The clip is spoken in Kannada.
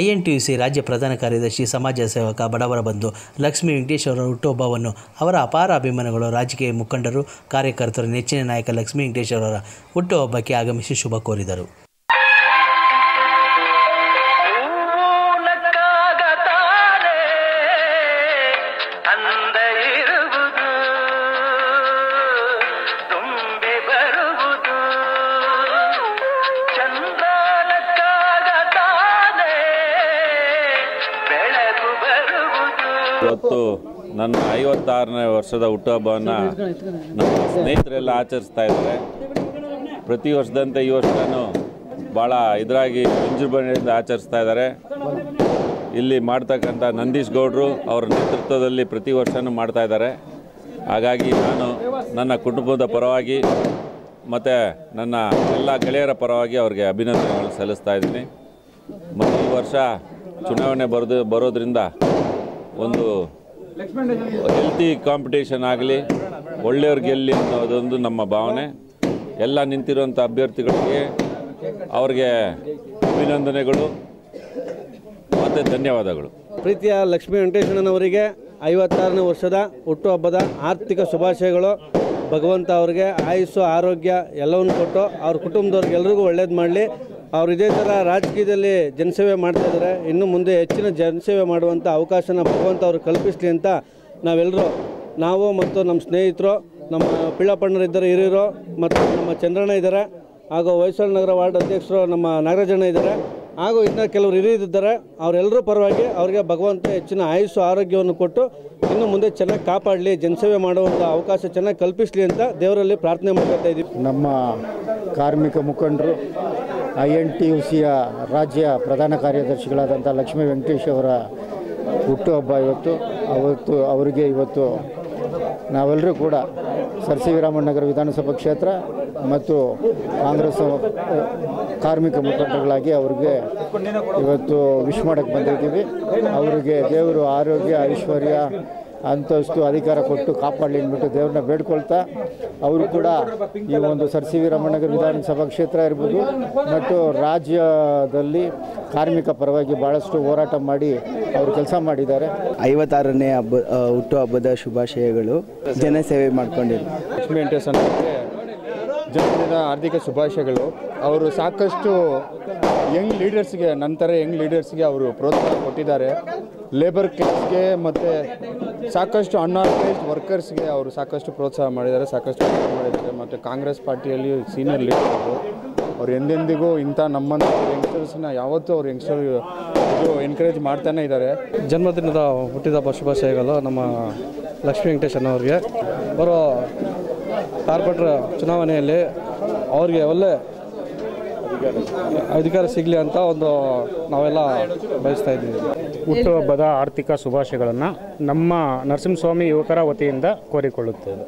I N T U C ರಾಜ್ಯ ಪ್ರಧಾನ ಕಾರ್ಯದರ್ಶಿ, ಸಮಾಜ ಸೇವಕ, ಬಡವರ ಬಂಧು ಲಕ್ಷ್ಮೀ ವೆಂಕಟೇಶ್ ಅವರ ಹುಟ್ಟುಹಬ್ಬವನ್ನು ಅವರ ಅಪಾರ ಅಭಿಮಾನಿಗಳು, ರಾಜಕೀಯ ಮುಖಂಡರು, ಕಾರ್ಯಕರ್ತರು, ನೆಚ್ಚಿನ ನಾಯಕ ಲಕ್ಷ್ಮೀ ವೆಂಕಟೇಶ್ ಅವರ ಹುಟ್ಟುಹಬ್ಬಕ್ಕೆ ಆಗಮಿಸಿ ಶುಭ ಕೋರಿದರು. ಇವತ್ತು ನನ್ನ ಐವತ್ತಾರನೇ ವರ್ಷದ ಹುಟ್ಟುಹಬ್ಬವನ್ನು ನಮ್ಮ ಸ್ನೇಹಿತರೆಲ್ಲ ಆಚರಿಸ್ತಾ ಇದ್ದಾರೆ. ಪ್ರತಿ ವರ್ಷದಂತೆ ಈ ವರ್ಷನೂ ಭಾಳ ಇದರಾಗಿ ವಿಜೃಂಭಣೆಯಿಂದ ಆಚರಿಸ್ತಾ ಇದ್ದಾರೆ. ಇಲ್ಲಿ ಮಾಡ್ತಕ್ಕಂಥ ನಂದೀಶ್ ಗೌಡರು ಅವರ ನೇತೃತ್ವದಲ್ಲಿ ಪ್ರತಿ ವರ್ಷವೂ ಮಾಡ್ತಾ ಇದ್ದಾರೆ. ಹಾಗಾಗಿ ನಾನು ನನ್ನ ಕುಟುಂಬದ ಪರವಾಗಿ ಮತ್ತು ನನ್ನ ಎಲ್ಲ ಗೆಳೆಯರ ಪರವಾಗಿ ಅವರಿಗೆ ಅಭಿನಂದನೆಗಳನ್ನು ಸಲ್ಲಿಸ್ತಾ ಇದ್ದೀನಿ. ಮತ್ತು ಈ ವರ್ಷ ಚುನಾವಣೆ ಬರೋದು ಬರೋದ್ರಿಂದ ಒಂದು ಹೆಲ್ತಿ ಕಾಂಪಿಟೇಷನ್ ಆಗಲಿ, ಒಳ್ಳೆಯವ್ರು ಗೆಲ್ಲಿ ಅನ್ನೋದೊಂದು ನಮ್ಮ ಭಾವನೆ. ಎಲ್ಲ ನಿಂತಿರುವಂಥ ಅಭ್ಯರ್ಥಿಗಳಿಗೆ ಅವ್ರಿಗೆ ಅಭಿನಂದನೆಗಳು, ಮತ್ತು ಧನ್ಯವಾದಗಳು. ಪ್ರೀತಿಯ ಲಕ್ಷ್ಮೀ ವೆಂಕಟೇಶ್ವರನವರಿಗೆ ಐವತ್ತಾರನೇ ವರ್ಷದ ಹುಟ್ಟುಹಬ್ಬದ ಆರ್ಥಿಕ ಶುಭಾಶಯಗಳು. ಭಗವಂತ ಅವರಿಗೆ ಆಯುಸ್ಸು, ಆರೋಗ್ಯ ಎಲ್ಲವನ್ನು ಕೊಟ್ಟು ಅವ್ರ ಕುಟುಂಬದವ್ರಿಗೆ ಎಲ್ರಿಗೂ ಒಳ್ಳೇದು ಮಾಡಲಿ. ಅವ್ರು ಇದೇ ಥರ ರಾಜಕೀಯದಲ್ಲಿ ಜನಸೇವೆ ಮಾಡ್ತಾ ಇದ್ದಾರೆ. ಇನ್ನು ಮುಂದೆ ಹೆಚ್ಚಿನ ಜನಸೇವೆ ಮಾಡುವಂಥ ಅವಕಾಶನ ಭಗವಂತ ಅವರು ಕಲ್ಪಿಸಲಿ ಅಂತ ನಾವೆಲ್ಲರೂ ನಾವು ಮತ್ತು ನಮ್ಮ ಸ್ನೇಹಿತರು, ನಮ್ಮ ಪಿಳ್ಳಪ್ಪಣ್ಣರಿದ್ದಾರೆ ಹಿರಿಯರು ಮತ್ತು ನಮ್ಮ ಚಂದ್ರಣ್ಣ ಇದ್ದಾರೆ, ಹಾಗೂ ಹೊಯ್ಸಳ ನಗರ ವಾರ್ಡ್ ಅಧ್ಯಕ್ಷರು ನಮ್ಮ ನಾಗರಾಜಣ್ಣ ಇದ್ದಾರೆ, ಹಾಗೂ ಇನ್ನು ಕೆಲವರು ಹಿರಿಯರಿದ್ದಾರೆ ಅವರೆಲ್ಲರೂ ಪರವಾಗಿ ಅವರಿಗೆ ಭಗವಂತ ಹೆಚ್ಚಿನ ಆಯುಸ್ಸು, ಆರೋಗ್ಯವನ್ನು ಕೊಟ್ಟು ಇನ್ನು ಮುಂದೆ ಚೆನ್ನಾಗಿ ಕಾಪಾಡಲಿ, ಜನಸೇವೆ ಮಾಡುವಂಥ ಅವಕಾಶ ಚೆನ್ನಾಗಿ ಕಲ್ಪಿಸಲಿ ಅಂತ ದೇವರಲ್ಲಿ ಪ್ರಾರ್ಥನೆ ಮಾಡ್ತಾ ಇದ್ದೀವಿ. ನಮ್ಮ ಕಾರ್ಮಿಕ ಮುಖಂಡರು ಐ ಎನ್ ಟಿ ಯು ಸಿಯ ರಾಜ್ಯ ಪ್ರಧಾನ ಕಾರ್ಯದರ್ಶಿಗಳಾದಂಥ ಲಕ್ಷ್ಮೀ ವೆಂಕಟೇಶ್ ಅವರ ಹುಟ್ಟುಹಬ್ಬ ಇವತ್ತು. ಅವತ್ತು ಅವರಿಗೆ ಇವತ್ತು ನಾವೆಲ್ಲರೂ ಕೂಡ ಸರ್ ಸಿ ನಗರ ವಿಧಾನಸಭಾ ಕ್ಷೇತ್ರ ಮತ್ತು ಕಾಂಗ್ರೆಸ್ ಕಾರ್ಮಿಕ ಮುಖಂಡರುಗಳಾಗಿ ಅವ್ರಿಗೆ ಇವತ್ತು ವಿಶ್ ಮಾಡೋಕ್ಕೆ ಬಂದಿದ್ದೀವಿ. ಅವರಿಗೆ ದೇವರು ಆರೋಗ್ಯ ಐಶ್ವರ್ಯ ಅಂತಸ್ತು ಅಧಿಕಾರ ಕೊಟ್ಟು ಕಾಪಾಡಲಿ ಅಂದ್ಬಿಟ್ಟು ದೇವ್ರನ್ನ ಬೇಡ್ಕೊಳ್ತಾ ಅವರು ಕೂಡ ಈ ಒಂದು ಸರ್ ಸಿ ವಿ ರಾಮನಗರ ವಿಧಾನಸಭಾ ಕ್ಷೇತ್ರ ಇರ್ಬೋದು ಮತ್ತು ರಾಜ್ಯದಲ್ಲಿ ಕಾರ್ಮಿಕ ಪರವಾಗಿ ಭಾಳಷ್ಟು ಹೋರಾಟ ಮಾಡಿ ಅವರು ಕೆಲಸ ಮಾಡಿದ್ದಾರೆ. ಐವತ್ತಾರನೇ ಹಬ್ಬ ಹುಟ್ಟುಹಬ್ಬದ ಶುಭಾಶಯಗಳು. ಜನಸೇವೆ ಸೇವೆ ಲಕ್ಷ್ಮೀ ವೆಂಕಟೇಶನ್ ಅವರಿಗೆ ಹಾರ್ದಿಕ ಆರ್ಥಿಕ ಶುಭಾಶಯಗಳು. ಅವರು ಸಾಕಷ್ಟು ಯಂಗ್ ಲೀಡರ್ಸ್ಗೆ ನಂತರ ಯಂಗ್ ಲೀಡರ್ಸ್ಗೆ ಅವರು ಪ್ರೋತ್ಸಾಹ ಕೊಟ್ಟಿದ್ದಾರೆ. ಲೇಬರ್ ಕ್ಲಾಸ್ಗೆ ಮತ್ತು ಸಾಕಷ್ಟು ಅನ್ಆರ್ಗನೈಸ್ಡ್ ವರ್ಕರ್ಸ್ಗೆ ಅವರು ಸಾಕಷ್ಟು ಪ್ರೋತ್ಸಾಹ ಮಾಡಿದ್ದಾರೆ, ಸಾಕಷ್ಟು ಮಾಡಿದ್ದಾರೆ. ಮತ್ತು ಕಾಂಗ್ರೆಸ್ ಪಾರ್ಟಿಯಲ್ಲಿ ಸೀನಿಯರ್ ಲೀಡರ್ ಅವ್ರು ಎಂದೆಂದಿಗೂ ಇಂಥ ನಮ್ಮಂಥ ಯಂಗ್ಸ್ಟರ್ಸ್ನ ಯಾವತ್ತೂ ಅವ್ರು ಯಂಗ್ಸ್ಟರ್ ಇದು ಎನ್ಕರೇಜ್ ಮಾಡ್ತಾನೆ ಇದ್ದಾರೆ. ಜನ್ಮದಿನದ ಹುಟ್ಟಿದ ಶುಭಾಶಯಗಳು ನಮ್ಮ ಲಕ್ಷ್ಮೀ ವೆಂಕಟೇಶನ್ ಅವರಿಗೆ ಬರೋ ಕಾರ್ಪೊರೇಟರ್ ಚುನಾವಣೆಯಲ್ಲಿ ಅವ್ರಿಗೆ ಒಳ್ಳೆ ಅಧಿಕಾರ ಸಿಗಲಿ ಅಂತ ಒಂದು ನಾವೆಲ್ಲ ಬಯಸ್ತಾ ಇದ್ದೀವಿ. ಹುಟ್ಟುಹಬ್ಬದ ಆರ್ಥಿಕ ಶುಭಾಶಯಗಳನ್ನು ನಮ್ಮ ನರಸಿಂಹಸ್ವಾಮಿ ಯುವಕರ ವತಿಯಿಂದ ಕೋರಿಕೊಳ್ಳುತ್ತೇವೆ